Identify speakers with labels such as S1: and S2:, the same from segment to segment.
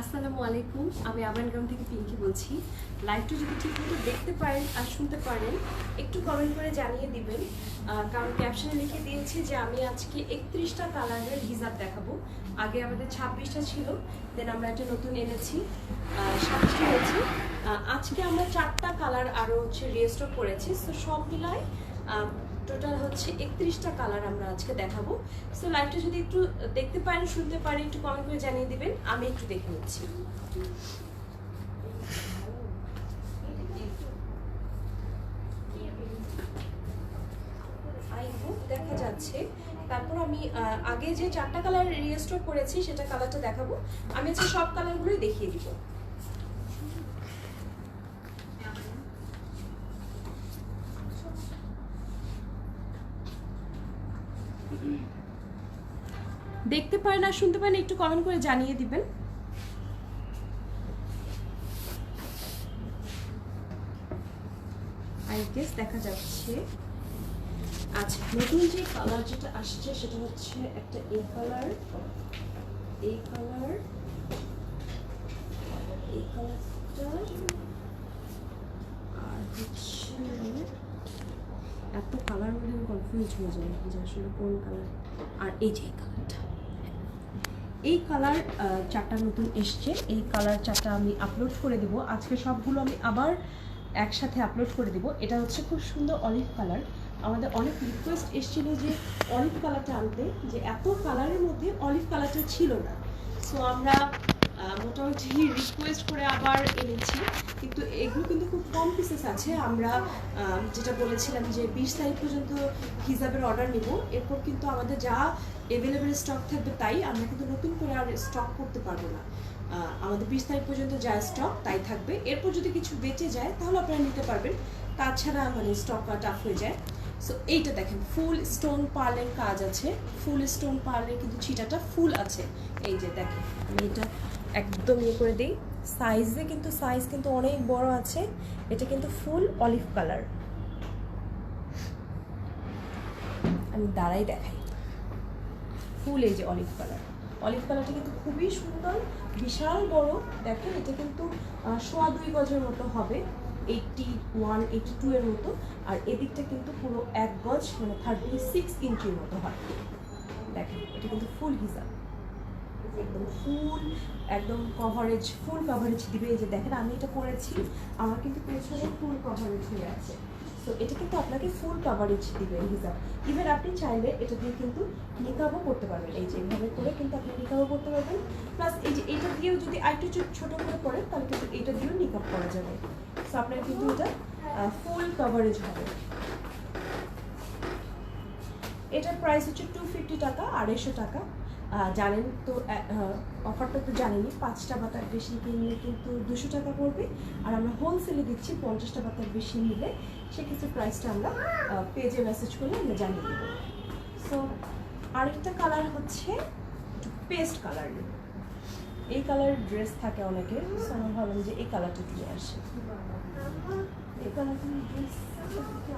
S1: আসসালামু আলাইকুম, আমি আবানগ্রাম থেকে পিঙ্কি বলছি। লাইভটা যদি ঠিকমতো দেখতে পারেন আর শুনতে পারেন, একটু কমেন্ট করে জানিয়ে দিবেন। কারণ ক্যাপশনে লিখে দিয়েছি যে, আমি আজকে একত্রিশটা কালারের হিজাব দেখাবো। আগে আমাদের ছাব্বিশটা ছিল দেন আমরা একটা নতুন এনেছি সাতটি হয়েছে আজকে আমরা চারটা কালার আরও হচ্ছে রেজিস্টার করেছি। সো সব মিলায় টোটাল হচ্ছে একত্রিশটা কালার আমরা আজকে দেখাবো। সো লাইভটা যদি একটু দেখতে পারেন, শুনতে পারেন, একটু কমেন্ট করে জানিয়ে দিবেন, আমি একটু দেখে নিচ্ছি। দেখা যাচ্ছে। তারপর আমি আগে যে চারটা কালার রিস্টোর করেছি, সেটা কালারটা দেখাবো। আমি হচ্ছে সব কালারগুলোই দেখিয়ে দিব দেখতে পারেন আর শুনতে পারেন, একটু কমেন্ট করে জানিয়ে দিবেন। আই দেখা যাচ্ছে। আচ্ছা নতুন যে কালার যেটা আসছে, সেটা হচ্ছে একটা এই কালার এই কালার এই কালারটা আর হচ্ছে এত কালার মধ্যে আমি কনফিউজ হয়ে যাই যে আসলে কোন কালার আর এই যে এই কালার চারটা নতুন এসছে। এই কালার চারটা আমি আপলোড করে দেব। আজকে সবগুলো আমি আবার একসাথে আপলোড করে দেব। এটা হচ্ছে খুব সুন্দর অলিভ কালার আমাদের অনেক রিকোয়েস্ট এসেছিল যে অলিভ কালারটা আনতে, যে এত কালারের মধ্যে অলিভ কালারটা ছিল না। সো আমরা মোটামুটি রিকোয়েস্ট করে আবার এনেছি। কিন্তু এগুলো কিন্তু খুব কম পিসেস আছে। আমরা যেটা বলেছিলাম যে বিশ তারিখ পর্যন্ত হিসাবের অর্ডার নিব। এরপর কিন্তু আমাদের যা এভেলেবেল স্টক থাকবে তাই আমরা কিন্তু নতুন করে আর স্টক করতে পারব না। আমাদের বিশ তারিখ পর্যন্ত যা স্টক তাই থাকবে। এরপর যদি কিছু বেঁচে যায়, তাহলে আপনারা নিতে পারবেন। তাছাড়া মানে স্টক টাফ হয়ে যায়। সো এইটা দেখেন ফুল স্টোন পার্লের কাজ আছে। ফুল স্টোন পার্লের কিন্তু ছিটাটা ফুল আছে। এই যে দেখেন, আমি এটা একদম ইয়ে করে দিই। সাইজে কিন্তু সাইজ কিন্তু অনেক বড় আছে। এটা কিন্তু ফুল অলিভ কালার আমি দাঁড়াই দেখাই। ফুল এই যে অলিভ কালার অলিভ কালারটা কিন্তু খুবই সুন্দর, বিশাল বড়। দেখেন, এটা কিন্তু সোয়া দুই গজের মতো হবে এইটটি ওয়ান এইটটি টু এর মতো। আর এদিকটা কিন্তু পুরো এক গজ মানে থার্টি সিক্স ইঞ্চির মতো হয়। দেখেন, এটা কিন্তু ফুল হিসাব। একদম ফুল, একদম কভারেজ ফুল কভারেজ দিবে। এই যে দেখেন, আমি এটা করেছি, আমার কিন্তু পেছনে ফুল কভারেজ হয়ে আছে। তো এটা কিন্তু আপনাকে ফুল কাভারেজ দিবে হিসাব। ইভেন আপনি চাইলে এটা দিয়ে কিন্তু নিকাবও করতে পারবেন। এই যে এইভাবে করে কিন্তু আপনি নিকাবও করতে পারবেন। প্লাস এই যে এটা দিয়েও যদি আরেকটু ছোট করে করেন, তাহলে কিন্তু এটা দিয়েও নিকাব করা যাবে। সো আপনার কিন্তু এটা ফুল কাভারেজ হবে। এটার প্রাইস হচ্ছে টু ফিফটি টাকা, আড়াইশো টাকা। জানেন তো অফারটা তো জানেনই, পাঁচটা বাতার বেশি কিনলে কিন্তু দুশো টাকা পড়বে। আর আমরা হোলসেলে দিচ্ছি পঞ্চাশটা বাতার বেশি নিলে, সেক্ষেত্রে প্রাইসটা আমরা পেজে মেসেজ করলে আমরা জানিয়ে দেবো। সো আরেকটা কালার হচ্ছে পেস্ট কালার এই কালার ড্রেস থাকে অনেকের সো আমি ভাবলাম যে এই কালারটা দিয়ে আসে। এই কালারটা ড্রেস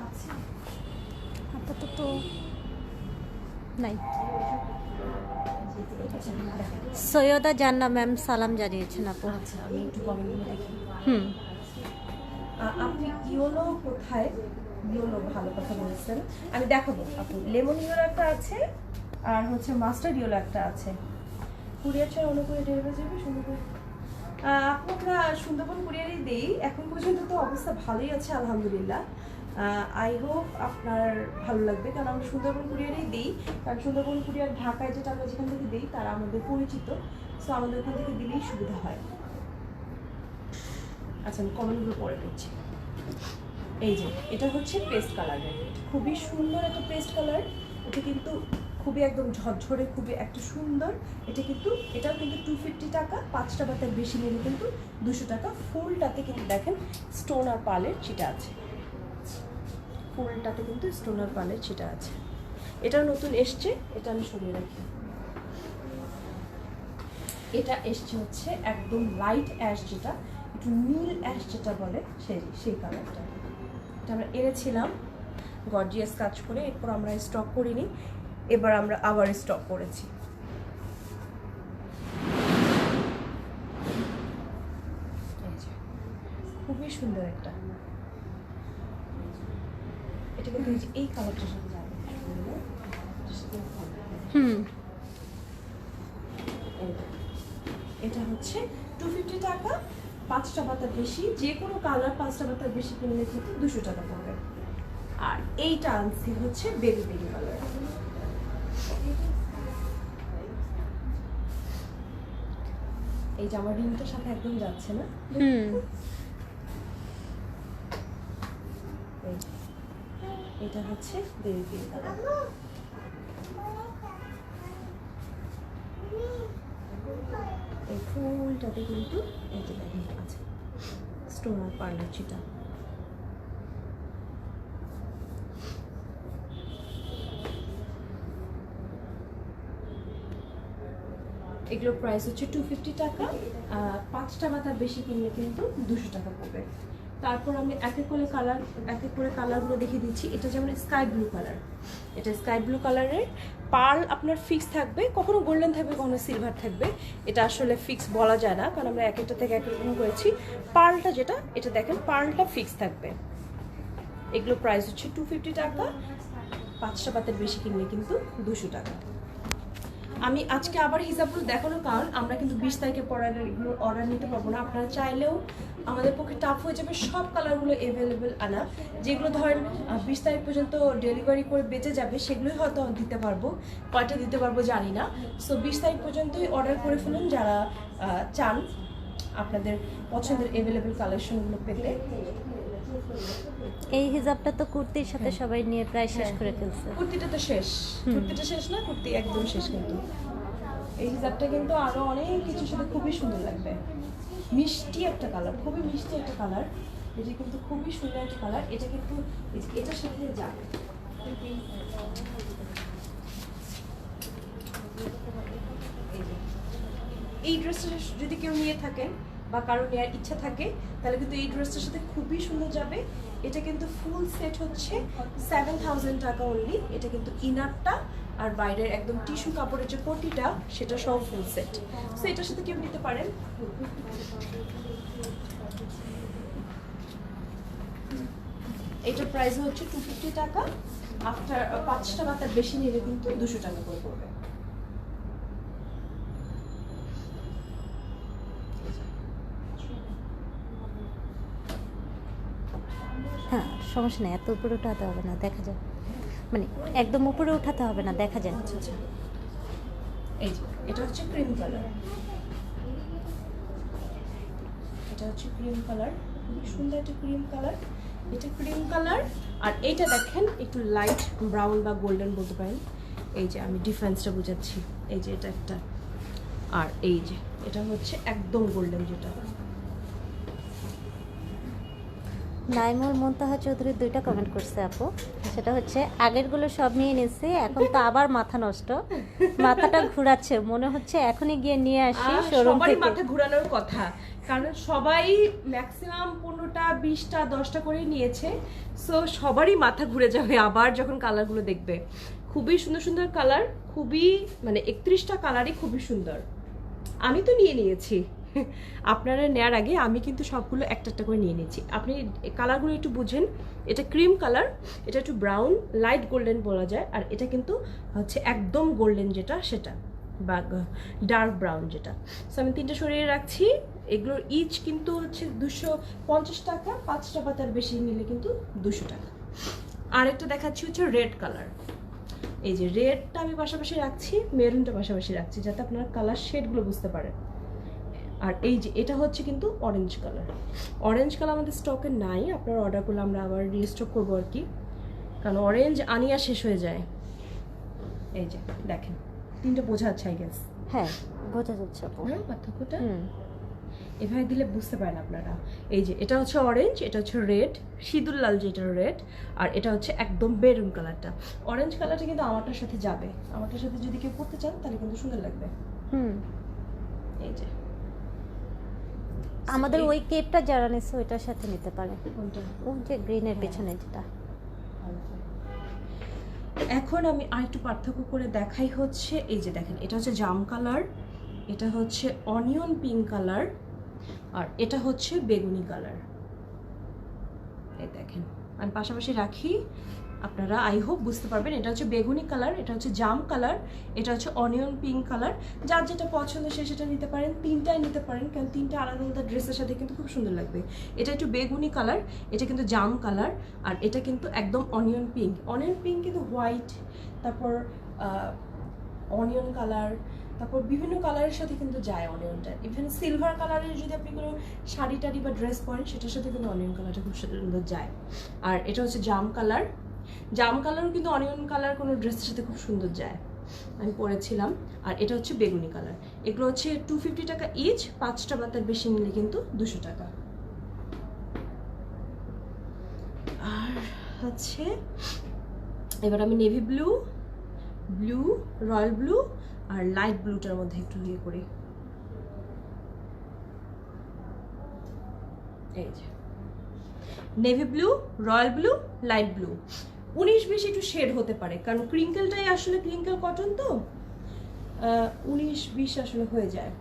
S1: আছে?
S2: আপাতত নাই। সৈয়দা জান্না ম্যাম সালাম জানিয়েছেন আপু।
S1: আচ্ছা আমি একটু কমেন্টগুলো দেখি।
S2: হুম।
S1: আপনি ইয়োলো কোথায়? ইয়োলো ভালো কথা বলেছেন। আমি দেখাবো আপনি লেমন ইয়োলো একটা আছে আর হচ্ছে মাস্টার্ড ইয়োলো একটা আছে। কুরিয়ার ছাড়া অন্য করে ডেলিভারি যাবে সুন্দরবন আহ, আপু আমরা সুন্দরবন কুরিয়ারই দিই। এখন পর্যন্ত তো অবস্থা ভালোই আছে আলহামদুলিল্লাহ। আই হোপ আপনার ভালো লাগবে। কারণ আমরা সুন্দরবন কুরিয়ারেই দিই। কারণ সুন্দরবন কুরিয়ার ঢাকায় যেটা আমরা যেখান থেকে দিই, তারা আমাদের পরিচিত। সো আমাদের ওখান থেকে দিলেই সুবিধা হয়। আচ্ছা আমি কমেন্টগুলো পরে করছি এই যে, এটা হচ্ছে পেস্ট কালারের খুবই সুন্দর একটা পেস্ট কালার এটা কিন্তু খুবই একদম ঝরঝরে, খুবই একটা সুন্দর। এটা কিন্তু, এটাও কিন্তু টু ফিফটি টাকা। পাঁচটা বাতার বেশি নিলে কিন্তু দুশো টাকা। ফুলটাতে কিন্তু দেখেন স্টোন আর পালের চিটা আছে। কোমরটাতে কিন্তু স্টোনার পালের সেটা আছে। এটা নতুন এসছে, এটা আমি সরিয়ে রাখি। এটা এসছে হচ্ছে একদম লাইট অ্যাশ যেটা, একটু নীল অ্যাশ যেটা বলে সেই সেই কালারটা এটা আমরা এনেছিলাম গর্জিয়াস কাজ করে, এরপর আমরা স্টক করিনি, এবার আমরা আবার স্টক করেছি। খুবই সুন্দর একটা। এটা কিন্তু এই কালারটার সাথে যাবে এটার সাথে ভালো।
S2: হুম
S1: এটা হচ্ছে টু ফিফটি টাকা পাঁচটা পাতার বেশি যে কোনো কালার পাঁচটা পাতার বেশি কিনলে কিন্তু দুশো টাকা পড়বে আর এইটা আনছি হচ্ছে বেবি বেবি কালার এই আমার রিংটার সাথে একদম যাচ্ছে না।
S2: হুম
S1: এই যে। এটা হচ্ছে বেবি কালার এই ফুলটাতে কিন্তু দেখেন আছে স্টোন আর পার্লার চিটা এগুলোর প্রাইস হচ্ছে টু ফিফটি টাকা পাঁচটা বা তার বেশি কিনলে কিন্তু দুশো টাকা পড়বে। তারপর আমি এক এক করে কালার এক এক করে কালারগুলো দেখিয়ে দিচ্ছি। এটা যেমন স্কাই ব্লু কালার এটা স্কাই ব্লু কালারের পার্ল আপনার ফিক্স থাকবে, কখনো গোল্ডেন থাকবে, কখনো সিলভার থাকবে। এটা আসলে ফিক্স বলা যায় না, কারণ আমরা এক একটা থেকে এক রকম করেছি। পার্লটা যেটা, এটা দেখেন পার্লটা ফিক্স থাকবে। এগুলো প্রাইস হচ্ছে টু ফিফটি টাকা। পাঁচটা পাতের বেশি কিনলে কিন্তু দুশো টাকা। আমি আজকে আবার হিসাবগুলো দেখানো, কারণ আমরা কিন্তু বিশ তারিখে পড়ার এগুলো অর্ডার নিতে পারব না। আপনারা চাইলেও আমাদের পক্ষে টাফ হয়ে যাবে সব কালারগুলো অ্যাভেলেবেল আনা। যেগুলো ধরেন বিশ তারিখ পর্যন্ত ডেলিভারি করে বেঁচে যাবে, সেগুলোই হয়তো দিতে পারব। কয়টা দিতে পারব জানি না। সো বিশ তারিখ পর্যন্তই অর্ডার করে ফেলুন যারা চান আপনাদের পছন্দের অ্যাভেলেবেল কালেকশনগুলো পেতে।
S2: এই হিজাবটা তো কুর্তির সাথে
S1: হ্যাঁ।
S2: সবাই নিয়ে প্রায় শেষ করে ফেলছে।
S1: কুর্তিটা তো শেষ। কুর্তিটা শেষ না কুর্তি একদম শেষ কিন্তু। এই হিজাবটা কিন্তু আরও অনেক কিছুর সাথে খুবই সুন্দর লাগবে। মিষ্টি একটা কালার খুবই মিষ্টি একটা কালার। এটা কিন্তু খুবই সুন্দর একটা কালার। এটা কিন্তু এটার সাথে যাবে এই এই ড্রেসটা যদি কেউ নিয়ে থাকেন বা কারও নেওয়ার ইচ্ছা থাকে, তাহলে কিন্তু এই ড্রেসটার সাথে খুবই সুন্দর যাবে। এটা কিন্তু ফুল সেট হচ্ছে সেভেন থাউজেন্ড টাকা অনলি এটা কিন্তু ইনারটা আর বাইরের একদম টিস্যু কাপড়ের যে পটিটা, সেটা সব ফুল সেট সো এটার সাথে কেউ নিতে পারেন। এটার প্রাইস হচ্ছে টু ফিফটি টাকা। আফটার পাঁচটা বা তার বেশি নিলে কিন্তু দুশো টাকা করে পড়বে
S2: হ্যাঁ সমস্যা নেই, এত উপরে উঠাতে হবে না, দেখা যায় মানে একদম উপরে উঠাতে হবে না, দেখা যায়
S1: আচ্ছা আচ্ছা। এই এটা হচ্ছে ক্রিম কালার এটা হচ্ছে ক্রিম কালার খুবই সুন্দর একটা ক্রিম কালার এটা ক্রিম কালার আর এইটা দেখেন, একটু লাইট ব্রাউন বা গোল্ডেন বলতে পারেন। এই যে, আমি ডিফারেন্সটা বোঝাচ্ছি। এই যে, এটা একটা। আর এই যে, এটা হচ্ছে একদম গোল্ডেন যেটা।
S2: নাইমুল মুনতাহা চৌধুরীর দুইটা কমেন্ট করছে আপু। সেটা হচ্ছে আগেরগুলো সব নিয়ে নিচ্ছে এখন তো আবার মাথা নষ্ট। মাথাটা ঘুরাচ্ছে মনে হচ্ছে এখনই গিয়ে নিয়ে আসি শোরুম
S1: সবারই
S2: থেকে।
S1: মাথা ঘোরানোর কথা কারণ সবাই ম্যাক্সিমাম পনেরোটা বিশটা দশটা করে নিয়েছে সো সবারই মাথা ঘুরে যাবে আবার যখন কালারগুলো দেখবে। খুবই সুন্দর সুন্দর কালার খুবই মানে একত্রিশটা কালারই খুবই সুন্দর। আমি তো নিয়ে নিয়েছি। আপনারা নেয়ার আগে আমি কিন্তু সবগুলো একটা একটা করে নিয়ে নিয়েছি। আপনি কালারগুলো একটু বুঝেন। এটা ক্রিম কালার, এটা একটু ব্রাউন, লাইট গোল্ডেন বলা যায়, আর এটা কিন্তু হচ্ছে একদম গোল্ডেন যেটা, সেটা বা ডার্ক ব্রাউন যেটা। সো আমি তিনটা সরিয়ে রাখছি। এগুলোর ইচ কিন্তু হচ্ছে দুশো পঞ্চাশ টাকা, পাঁচটা পাতার বেশি নিলে কিন্তু দুশো টাকা। আরেকটা দেখাচ্ছি হচ্ছে রেড কালার। এই যে রেডটা আমি পাশাপাশি রাখছি, মেরুনটা পাশাপাশি রাখছি, যাতে আপনারা কালার শেডগুলো বুঝতে পারেন। আর এই যে এটা হচ্ছে কিন্তু অরেঞ্জ কালার অরেঞ্জ কালার আমাদের স্টকে নাই আপনার অর্ডার করলে আমরা আবার রিস্টক করব আর কি। কারণ অরেঞ্জ আনিয়া শেষ হয়ে যায়। এই যে দেখেন তিনটা বোঝা যাচ্ছে আই গেস
S2: হ্যাঁ বোঝা যাচ্ছে
S1: হ্যাঁ পার্থক্যটা?
S2: হুম।
S1: এভাবে দিলে বুঝতে পারেন আপনারা। এই যে এটা হচ্ছে অরেঞ্জ এটা হচ্ছে রেড সিঁদুর লাল যেটা রেড আর এটা হচ্ছে একদম বেরুন কালারটা অরেঞ্জ কালারটা কিন্তু আমারটার সাথে যাবে। আমারটার সাথে যদি কেউ পড়তে চান তাহলে কিন্তু সুন্দর লাগবে।
S2: হুম।
S1: এই যে।
S2: আমাদের ওই কেপটা যারা নিচ্ছে ওইটার সাথে নিতে পারে। ওই যে গ্রিনের পেছনে যেটা।
S1: এখন আমি আরেকটু পার্থক্য করে দেখাই হচ্ছে এই যে দেখেন এটা হচ্ছে জাম কালার এটা হচ্ছে অনিয়ন পিঙ্ক কালার আর এটা হচ্ছে বেগুনি কালার। এই দেখেন আমি পাশাপাশি রাখি আপনারা আই হোপ বুঝতে পারবেন, এটা হচ্ছে বেগুনি কালার এটা হচ্ছে জাম কালার এটা হচ্ছে অনিয়ন পিঙ্ক কালার যার যেটা পছন্দ সে সেটা নিতে পারেন, তিনটাই নিতে পারেন, কারণ তিনটা আলাদা আলাদা ড্রেসের সাথে কিন্তু খুব সুন্দর লাগবে। এটা একটু বেগুনি কালার এটা কিন্তু জাম কালার আর এটা কিন্তু একদম অনিয়ন পিঙ্ক অনিয়ন পিঙ্ক কিন্তু হোয়াইট তারপর অনিয়ন কালার তারপর বিভিন্ন কালারের সাথে কিন্তু যায় অনিয়নটা ইভেন সিলভার কালারের যদি আপনি কোনো শাড়ি টাড়ি বা ড্রেস পরেন, সেটার সাথে কিন্তু অনিয়ন কালারটা খুব সুন্দর যায়। আর এটা হচ্ছে জাম কালার জাম কালারও কিন্তু অনিয়ন কালার, কোনো ড্রেসের সাথে খুব সুন্দর যায়। আমি পরেছিলাম, আর এটা হচ্ছে বেগুনি কালার। এগুলো হচ্ছে টু ফিফটি টাকা ইচ পাঁচটা বা তার বেশি নিলে কিন্তু দুশো টাকা। আর হচ্ছে, এবার আমি navy blue blue royal blue আর লাইট ব্লুটার মধ্যে একটু ইয়ে করি। এই যে। Navy blue royal blue light blue উনিশ বিশ একটু শেড হতে পারে, কারণ ক্রিঙ্কেলটাই আসলে ক্রিঙ্কেল কটন তো। উনিশ বিশ আসলে হয়ে যায়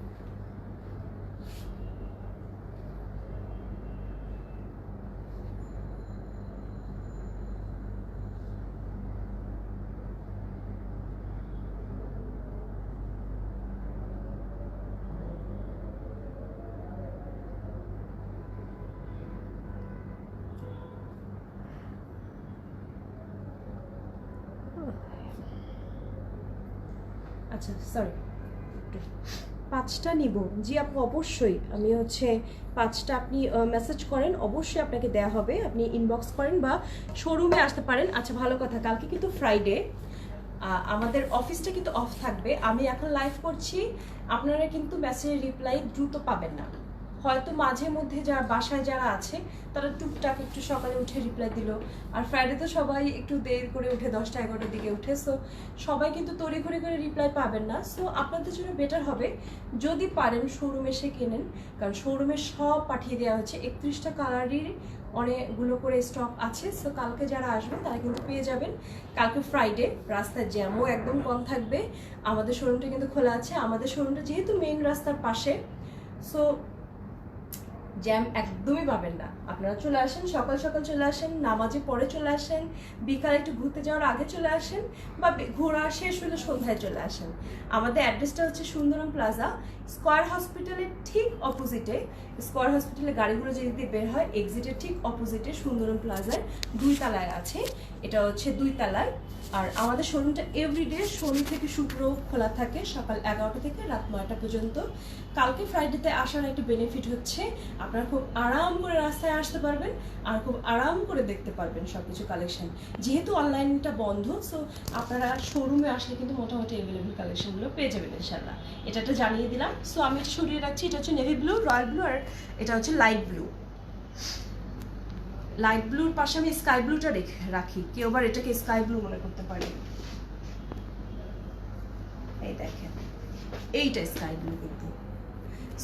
S1: আচ্ছা সরি পাঁচটা নিব। জি আপু, অবশ্যই। আমি হচ্ছে পাঁচটা আপনি মেসেজ করেন, অবশ্যই আপনাকে দেয়া হবে। আপনি ইনবক্স করেন বা শোরুমে আসতে পারেন। আচ্ছা ভালো কথা। কালকে কিন্তু ফ্রাইডে আমাদের অফিসটা কিন্তু অফ থাকবে। আমি এখন লাইভ করছি। আপনারা কিন্তু মেসেজের রিপ্লাই দ্রুত পাবেন না। হয়তো মাঝে মধ্যে যারা বাসায় যারা আছে, তারা টুকটাক একটু সকালে উঠে রিপ্লাই দিল। আর ফ্রাইডে তো সবাই একটু দেরি করে উঠে দশটা এগারোটার দিকে উঠে সো সবাই কিন্তু তড়ি ঘড়ি করে রিপ্লাই পাবেন না। সো আপনাদের জন্য বেটার হবে যদি পারেন শোরুম এসে কেনেন, কারণ শোরুমে সব পাঠিয়ে দেওয়া হচ্ছে একত্রিশটা কালারের অনেকগুলো করে স্টক আছে সো কালকে যারা আসবেন তারা কিন্তু পেয়ে যাবেন। কালকে ফ্রাইডে রাস্তার জ্যামও একদম কম থাকবে। আমাদের শোরুমটা কিন্তু খোলা আছে। আমাদের শোরুমটা যেহেতু মেইন রাস্তার পাশে সো জ্যাম একদমই পাবেন না। আপনারা চলে আসেন, সকাল সকাল চলে আসেন নামাজে পরে চলে আসেন, বিকালে একটু ঘুরতে যাওয়ার আগে চলে আসেন বা ঘোরা শেষ হলে সন্ধ্যায় চলে আসেন। আমাদের অ্যাড্রেসটা হচ্ছে সুন্দরম প্লাজা, স্কয়ার হসপিটালের ঠিক অপোজিটে। স্কোয়ার হসপিটালে গাড়িগুলো যেদিক বের হয় এক্সিটের ঠিক অপোজিটে সুন্দরম প্লাজার দুই তলায় আছে। এটা হচ্ছে দুই তলায়। আর আমাদের শোরুমটা এভরিডে শনি থেকে শুক্র খোলা থাকে সকাল এগারোটা থেকে রাত নয়টা পর্যন্ত। কালকে ফ্রাইডেতে আসার একটা বেনিফিট হচ্ছে, আপনারা খুব আরাম করে রাস্তায় আসতে পারবেন আর খুব আরাম করে দেখতে পারবেন সব কিছু কালেকশন যেহেতু অনলাইনটা বন্ধ সো আপনারা শোরুমে আসলে কিন্তু মোটামুটি অ্যাভেলেবল কালেকশনগুলো পেয়ে যাবেন ইনশাল্লাহ এটা একটা জানিয়ে দিলাম। সো আমি সরিয়ে রাখছি, এটা হচ্ছে নেভি ব্লু রয়্যাল ব্লু আর এটা হচ্ছে লাইট ব্লু লাইট ব্লুর পাশে আমি স্কাই ব্লুটা রেখে রাখি। কেউ আবার এটাকে স্কাই ব্লু মনে করতে পারে। এই দেখেন এইটা স্কাই ব্লু কিন্তু।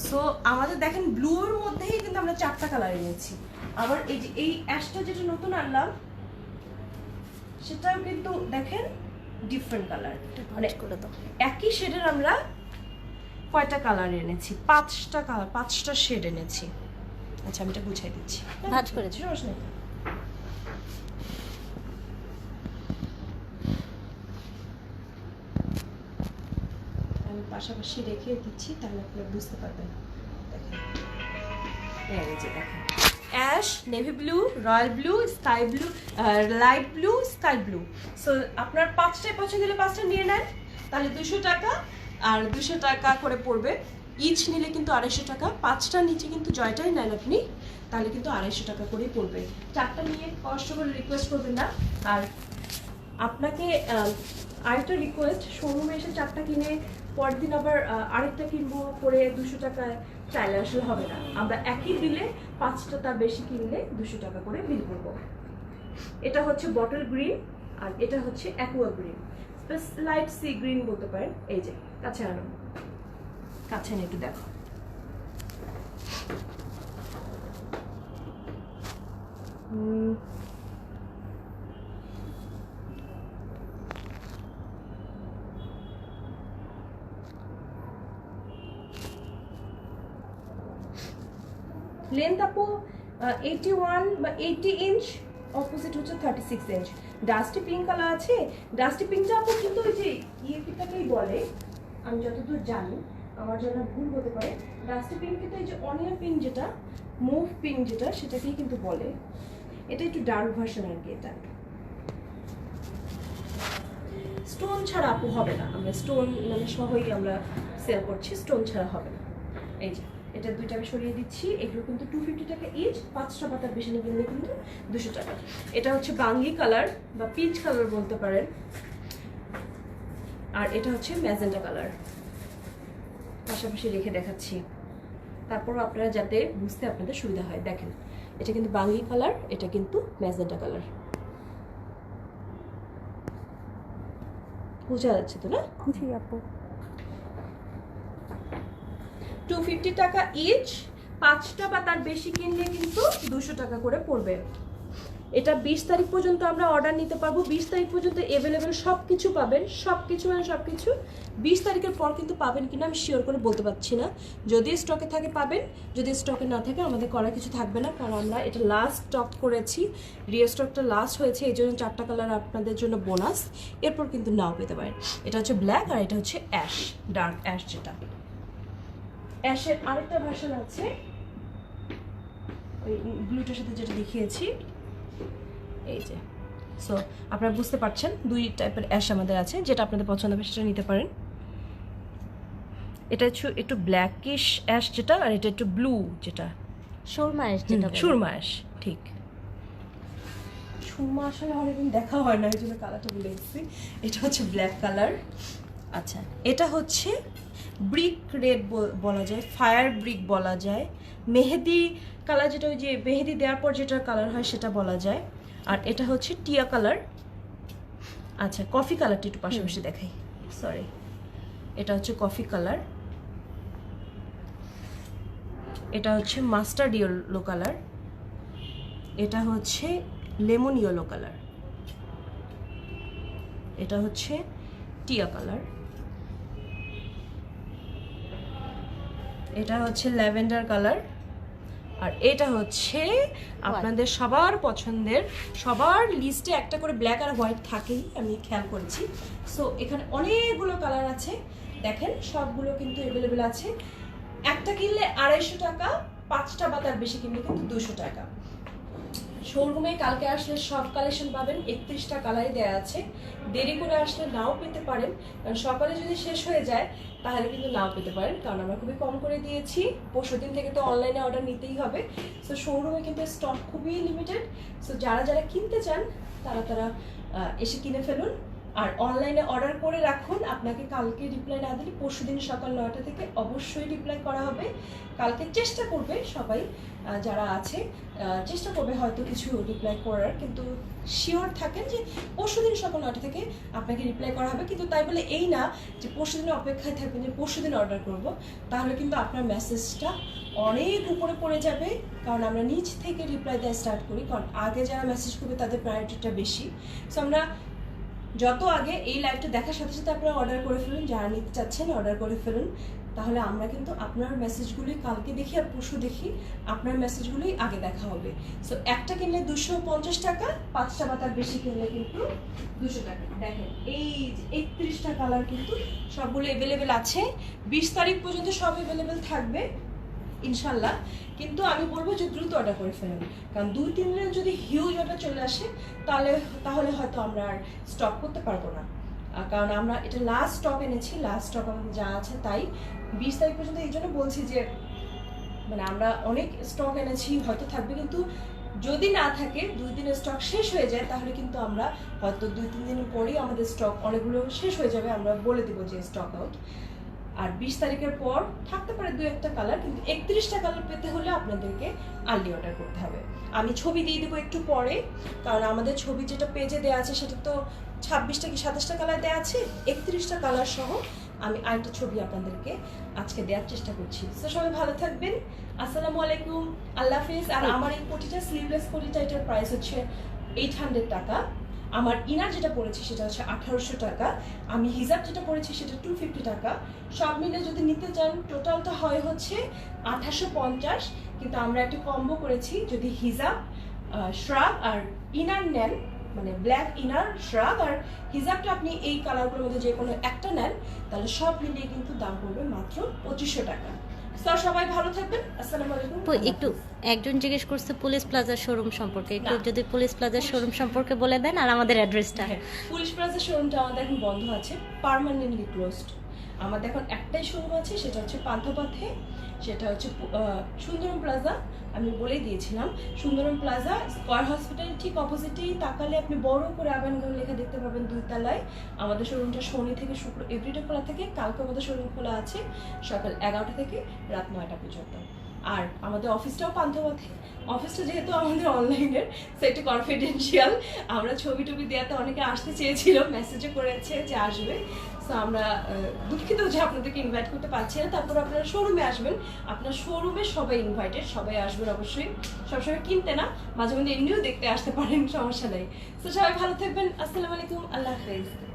S1: সো আমাদের দেখেন ব্লুর মধ্যেই কিন্তু আমরা চারটা কালার এনেছি। আবার এই যে এই অ্যাশটা যেটা নতুন আনলাম সেটাও কিন্তু দেখেন ডিফারেন্ট কালার মানে একই শেডের আমরা কয়টা কালার এনেছি? পাঁচটা কালার পাঁচটা শেড এনেছি। আচ্ছা আমি এটা বুঝাই দিচ্ছি।
S2: ভাঁজ করে দিও।
S1: নেই। আমি পাশাপাশি রেখে দিচ্ছি তাহলে আপনারা বুঝতে পারবেন। দেখেন। এই যে দেখেন। Ash navy blue royal blue sky blue light blue sky blue. So আপনার পাঁচটায় পছন্দ হলে পাঁচটা নিয়ে নেন। তাহলে দুশো টাকা আর দুশো টাকা করে পড়বে ইচ নিলে কিন্তু আড়াইশো টাকা, পাঁচটার নিচে কিন্তু জয়টাই নেন আপনি, তাহলে কিন্তু আড়াইশো টাকা করেই পড়বে। চারটা নিয়ে কষ্ট করে রিকোয়েস্ট করবেন না। আর আপনাকে আরেকটা রিকোয়েস্ট শোরুমে এসে চারটা কিনে পরের দিন আবার আরেকটা কিনবো করে দুশো টাকা চাইলে আসলে হবে না। আমরা একই বিলে পাঁচটা তার বেশি কিনলে দুশো টাকা করে বিল করব। এটা হচ্ছে বটল গ্রিন আর এটা হচ্ছে aqua green light sea green বলতে পারেন, এই যে কাছে আনো কাছে এনে একটু দেখো। লেন্থ আপু এইটি ওয়ান বা এইটি ইঞ্চ অপোজিট হচ্ছে thirty six inch dusty pink colour আছে ডাস্টি পিঙ্কটা আপু কিন্তু ওই যে ইয়ে পিটাকেই বলে, আমি যতদূর জানি। আমার জন্য ভুল হতে পারে। ডাস্টি পিঙ্ক কিন্তু এই যে অনিয়ন পিঙ্ক যেটা মুভ পিঙ্ক যেটা, সেটাকেই কিন্তু বলে। এটা একটু ডার্ক ভার্সন আর কি এটা। স্টোন ছাড়া আপু হবে না। আমরা স্টোন মানে সহই আমরা সেল করছি স্টোন ছাড়া হবে না। এই যে, এটা দুইটা আমি সরিয়ে দিচ্ছি। এগুলো কিন্তু টু ফিফটি টাকা ইচ পাঁচটা পাতার বেশি নিয়ে কিনলে কিন্তু দুশো টাকা। এটা হচ্ছে বাঙ্গি কালার বা পিচ কালার বলতে পারেন। আর এটা হচ্ছে ম্যাজেন্টা কালার পাশাপাশি রেখে দেখাচ্ছি। তারপর আপনারা যাতে বুঝতে আপনাদের সুবিধা হয় দেখেন। এটা কিন্তু বাঙ্গি কালার এটা কিন্তু ম্যাজেন্টা কালার বোঝা যাচ্ছে তো না?
S2: জি আপু।
S1: টু ফিফটি টাকা ইচ পাঁচটা বা তার বেশি কিনলে কিন্তু দুশো টাকা করে পড়বে। এটা বিশ তারিখ পর্যন্ত আমরা অর্ডার নিতে পারব। বিশ তারিখ পর্যন্ত এভেলেবেল সব কিছু পাবেন। সব কিছু মানে সব কিছু বিশ তারিখের পর কিন্তু পাবেন কিনা আমি শিওর করে বলতে পারছি না। যদি স্টকে থাকে পাবেন, যদি স্টকে না থাকে আমাদের করা কিছু থাকবে না, কারণ আমরা এটা লাস্ট স্টক করেছি। রিও স্টকটা লাস্ট হয়েছে, এই জন্য চারটা কালার আপনাদের জন্য বোনাস এরপর কিন্তু নাও পেতে পারেন। এটা হচ্ছে ব্ল্যাক আর এটা হচ্ছে অ্যাশ ডার্ক অ্যাশ যেটা। অ্যাশের আরেকটা ভার্সন আছে। ওই ব্লুটার সাথে যেটা দেখিয়েছি। এই যে। সো আপনারা বুঝতে পারছেন দুই টাইপের অ্যাশ আমাদের আছে যেটা আপনাদের পছন্দ হবে সেটা নিতে পারেন। এটা হচ্ছে একটু ব্ল্যাকিশ অ্যাশ যেটা আর এটা একটু ব্লু যেটা।
S2: সুরমা এস যেটা।
S1: সুরমা অ্যাশ ঠিক। সুরমা আসলে অনেকদিন দেখা হয় না এই জন্য কালারটা বলে দিচ্ছি এটা হচ্ছে ব্ল্যাক কালার আচ্ছা। এটা হচ্ছে ব্রিক রেড বলা যায় ফায়ার ব্রিক বলা যায়। মেহেদি কালার যেটা ওই যে মেহেদি দেওয়ার পর যেটা কালার হয় সেটা বলা যায়। আর এটা হচ্ছে টিয়া কালার। আচ্ছা কফি কালারটা একটু পাশাপাশি দেখাই। সরি এটা হচ্ছে কফি কালার। এটা হচ্ছে মাস্টার্ড ইয়েলো কালার। এটা হচ্ছে লেমন ইয়েলো কালার। এটা হচ্ছে টিয়া কালার। এটা হচ্ছে ল্যাভেন্ডার কালার। আর এটা হচ্ছে আপনাদের সবার পছন্দের সবার লিস্টে একটা করে ব্ল্যাক আর হোয়াইট থাকেই আমি খেয়াল করেছি। সো এখানে অনেকগুলো কালার আছে। দেখেন সবগুলো কিন্তু অ্যাভেলেবেল আছে। একটা কিনলে আড়াইশো টাকা পাঁচটা বা তার বেশি কিনলে কিন্তু দুশো টাকা। শোরুমে কালকে আসলে সব কালেকশন পাবেন। একত্রিশটা কালারই দেওয়া আছে। দেরি করে আসলে নাও পেতে পারেন। কারণ সকালে যদি শেষ হয়ে যায়, তাহলে কিন্তু নাও পেতে পারেন। কারণ আমরা খুবই কম করে দিয়েছি। পরশু দিন থেকে তো অনলাইনে অর্ডার নিতেই হবে। সো শোরুমে কিন্তু স্টক খুবই লিমিটেড সো যারা যারা কিনতে চান, তারা তারা এসে কিনে ফেলুন। আর অনলাইনে অর্ডার করে রাখুন। আপনাকে কালকে রিপ্লাই না দিলে পরশু দিন সকাল নয়টা থেকে অবশ্যই রিপ্লাই করা হবে। কালকে চেষ্টা করবে সবাই যারা আছে চেষ্টা করবে হয়তো কিছু রিপ্লাই করার। কিন্তু শিওর থাকেন যে পরশু দিন সকাল নয়টা থেকে আপনাকে রিপ্লাই করা হবে। কিন্তু তাই বলে এই না যে পরশু দিন অপেক্ষায় থাকবেন যে পরশু দিন অর্ডার করব। তাহলে কিন্তু আপনার মেসেজটা অনেক উপরে পড়ে যাবে। কারণ আমরা নিচ থেকে রিপ্লাই দেওয়া স্টার্ট করি। কারণ আগে যারা মেসেজ করবে তাদের প্রায়োরিটিটা বেশি। সো আমরা যত আগে এই লাইভটা দেখার সাথে সাথে আপনারা অর্ডার করে ফেলুন যারা নিতে চাচ্ছেন অর্ডার করে ফেলুন, তাহলে আমরা কিন্তু আপনার মেসেজগুলি কালকে দেখি আর পরশু দেখি আপনার মেসেজগুলোই আগে দেখা হবে। সো একটা কিনলে দুশো পঞ্চাশ টাকা, পাঁচটা বা তার বেশি কিনলে কিন্তু দুশো টাকা। দেখেন, এই একত্রিশটা কালার কিন্তু সবগুলো অ্যাভেলেবেল আছে। বিশ তারিখ পর্যন্ত সব অ্যাভেলেবেল থাকবে। ইনশাল্লাহ। কিন্তু আমি বলব যে দ্রুত অর্ডার করে ফেলুন। কারণ দুই, তিন দিন যদি হিউজ অর্ডার চলে আসে, তাহলে তাহলে হয়তো আমরা আর স্টক করতে পারব না। কারণ আমরা এটা লাস্ট স্টক এনেছি লাস্ট স্টক আমাদের যা আছে তাই। বিশ তারিখ পর্যন্ত এই জন্য বলছি যে মানে আমরা অনেক স্টক এনেছি, হয়তো থাকবে, কিন্তু যদি না থাকে, দুই দিনের স্টক শেষ হয়ে যায়, তাহলে কিন্তু আমরা হয়তো দুই, তিন দিন পরেই আমাদের স্টক অনেকগুলো শেষ হয়ে যাবে, আমরা বলে দিব যে স্টক আউট আর বিশ তারিখের পর থাকতে পারে দু একটা কালার কিন্তু একত্রিশটা কালার পেতে হলে আপনাদেরকে আর্লি অর্ডার করতে হবে। আমি ছবি দিয়ে দেবো একটু পরে কারণ আমাদের ছবি যেটা পেজে দেওয়া আছে সেটা তো ছাব্বিশটা কি সাতাশটা কালার দেওয়া আছে? একত্রিশটা কালার সহ আমি আরেকটা ছবি আপনাদেরকে আজকে দেওয়ার চেষ্টা করছি। তো সবাই ভালো থাকবেন। আসসালামু আলাইকুম। আল্লাহ হাফিজ। আর আমার এই কোটিটা স্লিভলেস কোটিটা এটার প্রাইস হচ্ছে এইট হান্ড্রেড টাকা। আমার ইনার যেটা পড়েছি সেটা হচ্ছে আঠারোশো টাকা, আমি হিজাব যেটা পড়েছি সেটা টু ফিফটি টাকা। সব মিলে যদি নিতে চান টোটালটা হয় হচ্ছে আঠাশো পঞ্চাশ, কিন্তু আমরা একটা কম্বো করেছি, যদি হিজাব শ্রাগ আর ইনার নেন মানে ব্ল্যাক ইনার শ্রাগ আর হিজাবটা আপনি এই কালারগুলোর মধ্যে যে কোনো একটা নেন, তাহলে সব মিলিয়ে কিন্তু দাম পড়বে মাত্র পঁচিশশো টাকা। সবাই ভালো থাকবেন। আসসালামু আলাইকুম।
S2: একটু একজন জিজ্ঞেস করছে পুলিশ প্লাজার শোরুম সম্পর্কে। একটু যদি পুলিশ প্লাজার শোরুম সম্পর্কে বলে দেন আর আমাদের অ্যাড্রেসটা।
S1: হ্যাঁ, পুলিশ প্লাজা শোরুমটা আমাদের এখন বন্ধ আছে। পার্মানেন্টলি ক্লোজড আমাদের এখন একটাই শোরুম আছে, সেটা হচ্ছে পান্থপথে, সেটা হচ্ছে সুন্দরম প্লাজা আমি বলেই দিয়েছিলাম, সুন্দরম প্লাজা স্কোয়ার হসপিটালের ঠিক অপোজিটেই তাকালে আপনি বড় করে আবানগঞ্জ লেখা দেখতে পাবেন দুই তলায়। আমাদের শোরুমটা শনি থেকে শুক্র এভরিডে খোলা থাকে, কালকে আমাদের শোরুম খোলা আছে সকাল এগারোটা থেকে রাত নয়টা পর্যন্ত। আর আমাদের অফিসটাও পান্থপথে। অফিসটা যেহেতু আমাদের অনলাইনের সেটা কনফিডেন্সিয়াল আমরা ছবি টবি দেওয়াতে অনেকে আসতে চেয়েছিল মেসেজও করেছে যে আসবে। সো আমরা দুঃখিত যে আপনাদেরকে ইনভাইট করতে পারছি না। তারপর আপনারা শোরুমে আসবেন। আপনার শোরুমে সবাই ইনভাইটেড সবাই আসবেন অবশ্যই। সবসময় কিনতে না, মাঝে মধ্যে এমনিও দেখতে আসতে পারেন, সমস্যা নেই। তো সবাই ভালো থাকবেন। আসসালামু আলাইকুম, আল্লাহ হাফেজ।